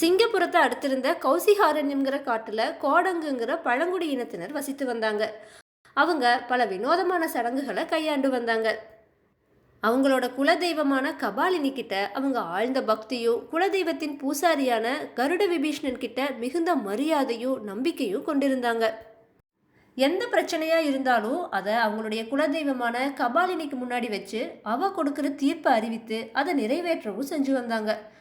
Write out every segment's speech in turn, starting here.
சிங்கப்புரத்தை அடுத்திருந்த கௌசிஹாரண்யம்ங்கிற காட்டுல கோடங்குங்கிற பழங்குடி இனத்தினர் வசித்து வந்தாங்க. அவங்க பல வினோதமான சடங்குகளை கையாண்டு வந்தாங்க. அவங்களோட குலதெய்வமான கபாலினி கிட்ட அவங்க ஆழ்ந்த பக்தியும் குலதெய்வத்தின் பூசாரியான கருட விபீஷ்ணன் கிட்ட மிகுந்த மரியாதையும் நம்பிக்கையும் கொண்டிருந்தாங்க. எந்த பிரச்சனையா இருந்தாலும் அதை அவங்களுடைய குலதெய்வமான கபாலினிக்கு முன்னாடி வச்சு அவ கொடுக்கிற தீர்ப்பை அறிவித்து அதை நிறைவேற்றவும் செஞ்சு வந்தாங்க.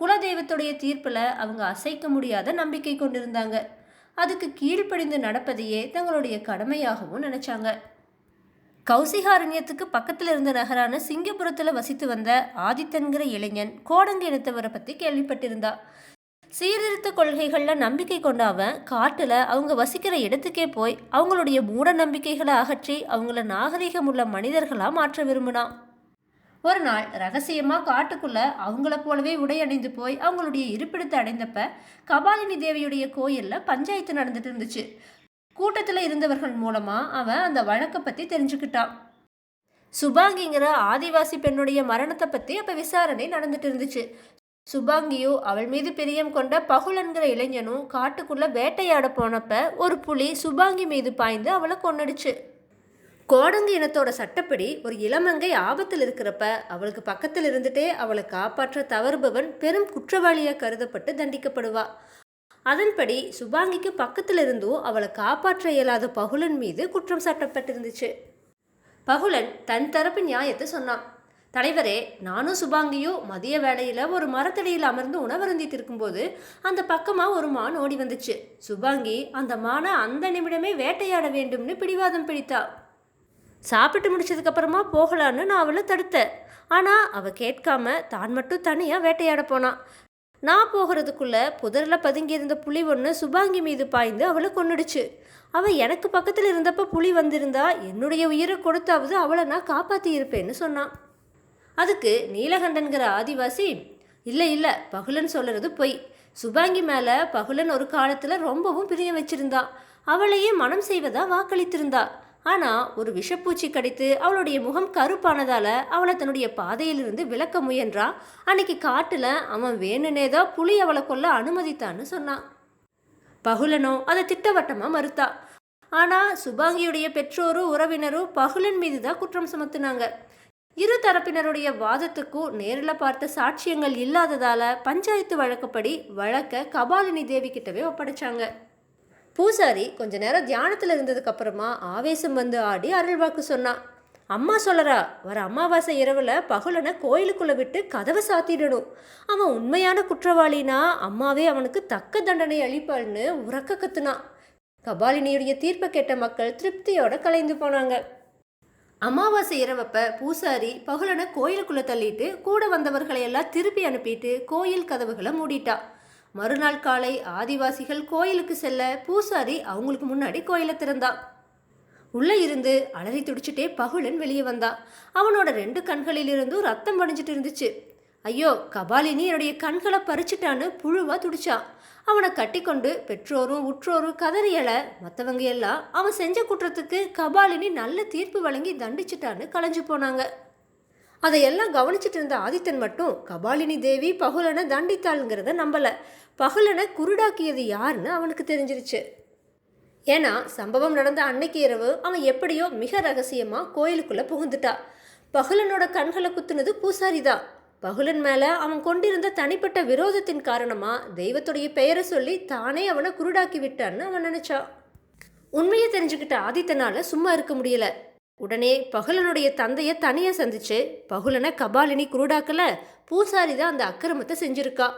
குலதெய்வத்துடைய தீர்ப்பில் அவங்க அசைக்க முடியாத நம்பிக்கை கொண்டிருந்தாங்க. அதுக்கு கீழ்ப்படிந்து நடப்பதையே தங்களுடைய கடமையாகவும் நினைச்சாங்க. கௌசிகாரண்யத்துக்கு பக்கத்தில் இருந்த நகரான சிங்கப்புரத்தில் வசித்து வந்த ஆதித்தன்கிற இளைஞன் கோடங்கு இனத்தவரை பற்றி கேள்விப்பட்டிருந்தா. சீர்திருத்த கொள்கைகளில் நம்பிக்கை கொண்ட அவன் காட்டில் அவங்க வசிக்கிற இடத்துக்கே போய் அவங்களுடைய மூட நம்பிக்கைகளை அகற்றி அவங்கள நாகரிகம் உள்ள மனிதர்களாக மாற்ற விரும்பினான். ஒரு நாள் ரகசியமாக காட்டுக்குள்ள அவங்கள போலவே உடை அணிந்து போய் அவங்களுடைய இருப்பிடத்தை அடைந்தப்ப கபாலினி தேவியுடைய கோயிலில் பஞ்சாயத்து நடந்துட்டு இருந்துச்சு. கூட்டத்தில் இருந்தவர்கள் மூலமாக அவன் அந்த வழக்கை பற்றி தெரிஞ்சுக்கிட்டான். சுபாங்கிங்கிற ஆதிவாசி பெண்ணுடைய மரணத்தை பற்றி அப்போ விசாரணை நடந்துட்டு இருந்துச்சு. சுபாங்கியோ அவள் மீது பிரியம் கொண்ட பகுலன்கிற இளைஞனும் காட்டுக்குள்ளே வேட்டையாட போனப்ப ஒரு புலி சுபாங்கி மீது பாய்ந்து அவளை கொன்னடிச்சு. கோடங்கு இனத்தோட சட்டப்படி ஒரு இளமங்கை ஆபத்தில் இருக்கிறப்ப அவளுக்கு பக்கத்தில் இருந்துட்டே அவளை காப்பாற்ற தவறுபவன் பெரும் குற்றவாளியாக கருதப்பட்டு தண்டிக்கப்படுவா. அதன்படி சுபாங்கிக்கு பக்கத்தில் இருந்தும் அவளை காப்பாற்ற இயலாத பகுலன் மீது குற்றம் சாட்டப்பட்டிருந்துச்சு. பகுலன் தன் தரப்பு நியாயத்தை சொன்னான். தலைவரே நானும் சுபாங்கியும் மதிய வேளையில் ஒரு மரத்தடியில் அமர்ந்து உணவருந்திட்டு இருக்கும்போது அந்த பக்கமாக ஒரு மான் ஓடி வந்துச்சு. சுபாங்கி அந்த மானை அந்த நிமிடமே வேட்டையாட வேண்டும்னு பிடிவாதம் பிடித்தா. சாப்பிட்டு முடிச்சதுக்கப்புறமா போகலான்னு நான் அவளை தடுத்தேன். ஆனால் அவள் கேட்காம தான் மட்டும் தனியாக வேட்டையாட போனான் நான் போகிறதுக்குள்ள புதரில் பதுங்கியிருந்த புலி ஒன்று சுபாங்கி மீது பாய்ந்து அவளை கொன்னுடுச்சு. அவள் எனக்கு பக்கத்தில் இருந்தப்ப புலி வந்திருந்தா என்னுடைய உயிரை கொடுத்தாவது அவளை நான் காப்பாற்றி இருப்பேன்னு சொன்னான் அதுக்கு நீலகண்டன்கிற ஆதிவாசி இல்லை இல்லை பகுலன் சொல்கிறது பொய். சுபாங்கி மேலே பகுலன் ஒரு காலத்தில் ரொம்பவும் பிரியம் வச்சிருந்தா. அவளையே மனம் செய்வதா வாக்களித்திருந்தா. ஆனால் ஒரு விஷப்பூச்சி கடித்து அவளுடைய முகம் கருப்பானதால் அவளை தன்னுடைய பாதையிலிருந்து விலக்க முயன்றா? அன்னைக்கு காட்டில் அவன் வேணுனேதோ புலி அவளை கொல்ல அனுமதித்தான்னு சொன்னான் பகுலனோ அதை திட்டவட்டமாக மறுத்தா. ஆனால் சுபாங்கியுடைய பெற்றோரும் உறவினரும் பகுலன் மீது தான் குற்றம் சுமத்துனாங்க. இரு தரப்பினருடைய வாதத்துக்கும் நேரில் பார்த்த சாட்சியங்கள் இல்லாததால் பஞ்சாயத்து வழக்கப்படி வழக்க கபாலினி தேவி கிட்டவே ஒப்படைச்சாங்க. பூசாரி கொஞ்ச நேரம் தியானத்தில் இருந்ததுக்கு அப்புறமா ஆவேசம் வந்து ஆடி அருள்வாக்கு சொன்னான் அம்மா சொல்லறா வர அமாவாசை இரவில் பகுலனை கோயிலுக்குள்ளே விட்டு கதவை சாத்திடணும். அவன் உண்மையான குற்றவாளினா அம்மாவே அவனுக்கு தக்க தண்டனை அளிப்பாள்னு உறக்க கத்துனான் கபாலினியுடைய தீர்ப்பை கேட்ட மக்கள் திருப்தியோட கலைந்து போனாங்க. அமாவாசை இரவப்ப பூசாரி பகுலனை கோயிலுக்குள்ளே தள்ளிட்டு கூட வந்தவர்களை எல்லாம் திருப்பி அனுப்பிட்டு கோயில் கதவுகளை மூடிட்டா. மறுநாள் காலை ஆதிவாசிகள் கோயிலுக்கு செல்ல பூசாரி அவங்களுக்கு முன்னாடி கோயிலை திறந்தான் உள்ளே இருந்து அலறி துடிச்சிட்டே பகுலன் வெளியே வந்தான் அவனோட ரெண்டு கண்களிலிருந்தும் ரத்தம் வடிஞ்சிட்டு இருந்துச்சு. ஐயோ கபாலினி என்னுடைய கண்களை பறிச்சிட்டான்னு புழுவா துடிச்சான் அவனை கட்டிக்கொண்டு பெற்றோரும் உற்றோரும் கதறியல மற்றவங்க எல்லாம் அவன் செஞ்ச குற்றத்துக்கு கபாலினி நல்ல தீர்ப்பு வழங்கி தண்டிச்சிட்டான்னு கலைஞ்சு போனாங்க. அதையெல்லாம் கவனிச்சிட்டு இருந்த ஆதித்தன் மட்டும் கபாலினி தேவி பகுலனை தண்டித்தாளுங்கிறத நம்பலை. பகலனை குருடாக்கியது யாருன்னு அவனுக்கு தெரிஞ்சிருச்சு. ஏன்னா சம்பவம் நடந்த அன்னைக்கு இரவு அவன் எப்படியோ மிக ரகசியமாக கோயிலுக்குள்ளே புகுந்துட்டா. பகுலனோட கண்களை குத்துனது பூசாரி தான் பகுலன் மேலே அவன் கொண்டிருந்த தனிப்பட்ட விரோதத்தின் காரணமாக தெய்வத்துடைய பெயரை சொல்லி தானே அவனை குருடாக்கி விட்டான்னு அவன் நினச்சான் உண்மையை தெரிஞ்சுக்கிட்ட ஆதித்தனால் சும்மா இருக்க முடியல. உடனே பகுலனுடைய தந்தையை தனியாக சந்திச்சு பகுலனை கபாலினி குருடாக்கல பூசாரி தான் அந்த அக்கிரமத்தை செஞ்சிருக்கா.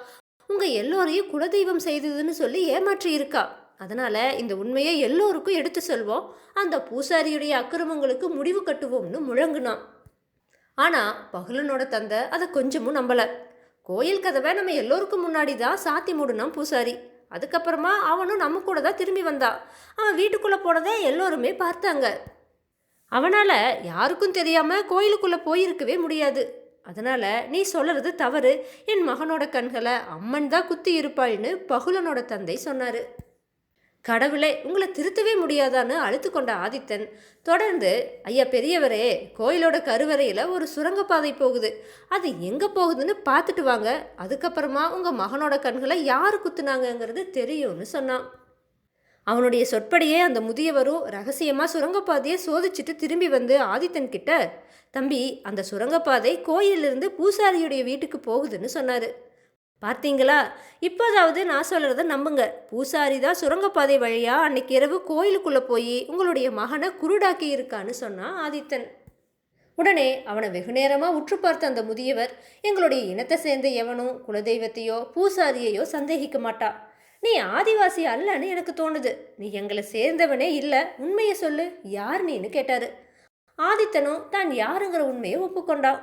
உங்கள் எல்லோரையும் குலதெய்வம் செய்ததுன்னு சொல்லி ஏமாற்றி இருக்கா அதனால் இந்த உண்மையை எல்லோருக்கும் எடுத்து சொல்வோம். அந்த பூசாரியுடைய அக்கிரமங்களுக்கு முடிவு கட்டுவோம்னு முழங்குனான் ஆனால் பகுலனோட தந்தை அதை கொஞ்சமும் நம்பலை. கோயில் கதவை நம்ம எல்லோருக்கும் முன்னாடி தான் சாத்தி மூடுனான் பூசாரி. அதுக்கப்புறமா அவனும் நம்ம கூட தான் திரும்பி வந்தான் அவன் வீட்டுக்குள்ளே போனதை எல்லோருமே பார்த்தாங்க. அவனால் யாருக்கும் தெரியாமல் கோயிலுக்குள்ளே போயிருக்கவே முடியாது. அதனால் நீ சொல்கிறது தவறு. என் மகனோட கண்களை அம்மன் தான் குத்தி இருப்பாள்னு பகுலனோட தந்தை சொன்னார். கடவுளே உங்களை திருத்தவே முடியாதான்னு அழுத்து கொண்ட ஆதித்தன். தொடர்ந்து ஐயா பெரியவரே கோயிலோட கருவறையில் ஒரு சுரங்கப்பாதை போகுது. அது எங்கே போகுதுன்னு பார்த்துட்டு வாங்க. அதுக்கப்புறமா உங்கள் மகனோட கண்களை யார் குத்துனாங்கங்கிறது தெரியும்னு சொன்னான். அவனுடைய சொற்படியே அந்த முதியவரும் ரகசியமாக சுரங்கப்பாதையை சோதிச்சுட்டு திரும்பி வந்து ஆதித்தன் கிட்ட தம்பி அந்த சுரங்கப்பாதை கோயிலிருந்து பூசாரியுடைய வீட்டுக்கு போகுதுன்னு சொன்னார். பார்த்தீங்களா? இப்போதாவது நான் சொல்கிறத நம்புங்க. பூசாரி தான் சுரங்கப்பாதை வழியாக அன்னைக்கு இரவு கோயிலுக்குள்ளே போய் உங்களுடைய மகனை குருடாக்கி இருக்கான்னு சொன்னான் ஆதித்தன். உடனே அவனை வெகு நேரமாக உற்று பார்த்த அந்த முதியவர் எங்களுடைய இனத்தை சேர்ந்த எவனும் குலதெய்வத்தையோ பூசாரியையோ சந்தேகிக்க மாட்டா. நீ ஆதிவாசி அல்லன்னு எனக்கு தோணுது. நீ எங்களை சேர்ந்தவனே இல்லை. உண்மையை சொல்லு. யார் நீன்னு கேட்டாரு. ஆதித்தனும் தான் யாருங்கிற உண்மையை ஒப்புக்கொண்டான்.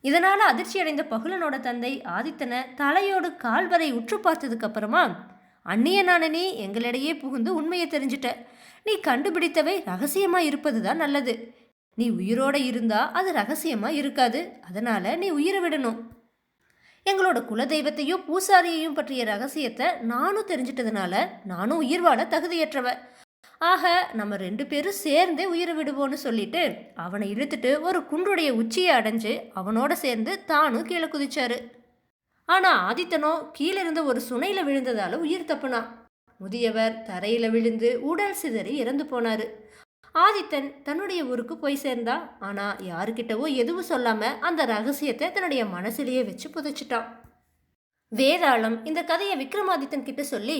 இதனால் அதிர்ச்சி அடைந்த பகுலனோட தந்தை ஆதித்தனை தலையோடு கால்வரை உற்று பார்த்ததுக்கு அப்புறமா அந்நியனான நீ எங்களிடையே புகுந்து உண்மையை தெரிஞ்சிட்ட. நீ கண்டுபிடித்தவை ரகசியமாக இருப்பது தான் நல்லது. நீ உயிரோட இருந்தா அது ரகசியமாக இருக்காது. அதனால் நீ உயிரை விடணும். எங்களோட குலதெய்வத்தையும் பூசாரியையும் பற்றிய ரகசியத்தை நானும் தெரிஞ்சிட்டதுனால நானும் உயிர் வாழ தகுதியற்றவ. ஆக நம்ம ரெண்டு பேரும் சேர்ந்தே உயிரை விடுவோன்னு சொல்லிட்டு அவனை இழுத்துட்டு ஒரு குன்றுடைய உச்சியை அடைஞ்சு அவனோட சேர்ந்து தானும் கீழே குதிச்சாரு. ஆனா ஆதித்தனோ கீழே இருந்த ஒரு சுனையில விழுந்ததால உயிர் தப்புனான். முதியவர் தரையில விழுந்து உடல் சிதறி இறந்து போனாரு. ஆதித்தன் தன்னுடைய ஊருக்கு போய் சேர்ந்தா. ஆனா யாருக்கிட்டவோ எதுவும் சொல்லாம அந்த ரகசியத்தை தன்னுடைய மனசிலேயே வச்சு புதைச்சிட்டான். வேதாளம் இந்த கதையை விக்ரமாதித்தன் கிட்ட சொல்லி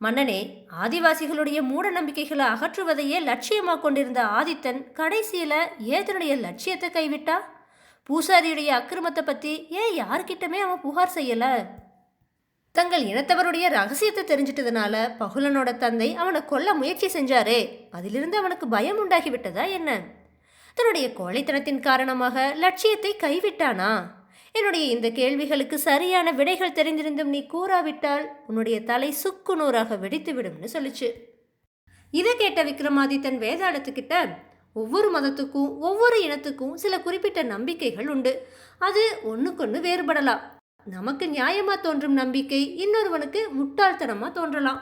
மன்னனே ஆதிவாசிகளுடைய மூட நம்பிக்கைகளை அகற்றுவதையே லட்சியமா கொண்டிருந்த ஆதித்தன் கடைசியில ஏன் தன்னுடைய லட்சியத்தை கைவிட்டா? பூசாரியுடைய அக்கிரமத்தை பத்தி ஏன் யார்கிட்டமே அவன் புகார் செய்யலை? தங்கள் இனத்தவருடைய ரகசியத்தை தெரிஞ்சிட்டதுனால பகுலனோட தந்தை அவனை கொல்ல முயற்சி செஞ்சாரே. அதிலிருந்து அவனுக்கு பயம் உண்டாகிவிட்டதா என்ன? தன்னுடைய கோழைத்தனத்தின் காரணமாக லட்சியத்தை கைவிட்டானா? என்னுடைய இந்த கேள்விகளுக்கு சரியான விடைகள் தெரிந்திருந்தும் நீ கூறாவிட்டால் உன்னுடைய தலை சுக்கு நூறாக வெடித்து விடும்னு சொல்லுச்சு. இதை கேட்ட விக்ரமாதித்தன் வேதாளத்துக்கிட்ட ஒவ்வொரு மதத்துக்கும் ஒவ்வொரு இனத்துக்கும் சில குறிப்பிட்ட நம்பிக்கைகள் உண்டு. அது ஒன்றுக்கொன்று வேறுபடலாம். நமக்கு நியாயமாக தோன்றும் நம்பிக்கை இன்னொருவனுக்கு முட்டாள்தனமாக தோன்றலாம்.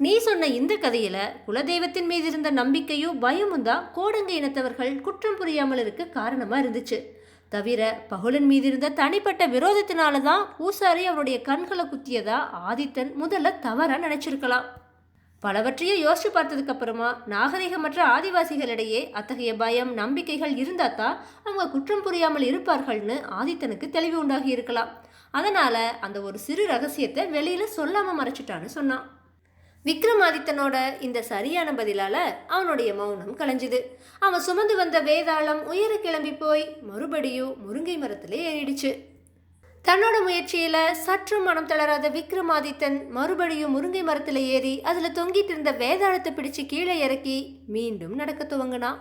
நீ சொன்ன இந்த கதையில் குலதெய்வத்தின் மீது இருந்த நம்பிக்கையும் பயமும் தான் கோடங்க இனத்தவர்கள் குற்றம் புரியாமல் இருக்க காரணமாக இருந்துச்சு. தவிர பகுலன் மீது இருந்த தனிப்பட்ட விரோதத்தினால தான் பூசாரி அவருடைய கண்களை குத்தியதா ஆதித்தன் முதல்ல தவறாக நினச்சிருக்கலாம். பலவற்றையும் யோசிச்சு பார்த்ததுக்கு அப்புறமா நாகரிகமற்ற ஆதிவாசிகளிடையே அத்தகைய பயம் நம்பிக்கைகள் இருந்தால் தான் அவங்க குற்றம் புரியாமல் இருப்பார்கள்னு ஆதித்தனுக்கு தெளிவு உண்டாகி இருக்கலாம். அதனால் அந்த ஒரு சிறு ரகசியத்தை வெளியில் சொல்லாமல் மறைச்சிட்டான்னு சொன்னான். விக்ரமாதித்தனோட இந்த சரியான பதிலால அவனுடைய மௌனம் கலைஞ்சுது. அவன் சுமந்து வந்த வேதாளம் உயர கிளம்பி போய் மறுபடியும் முருங்கை மரத்தில் ஏறிடுச்சு. தன்னோட முயற்சியில் சற்றும் மனம் தளராத விக்ரமாதித்தன் மறுபடியும் முருங்கை மரத்தில் ஏறி அதில் தொங்கிட்டு இருந்த வேதாளத்தை பிடிச்சு கீழே இறக்கி மீண்டும் நடக்க துவங்கினான்.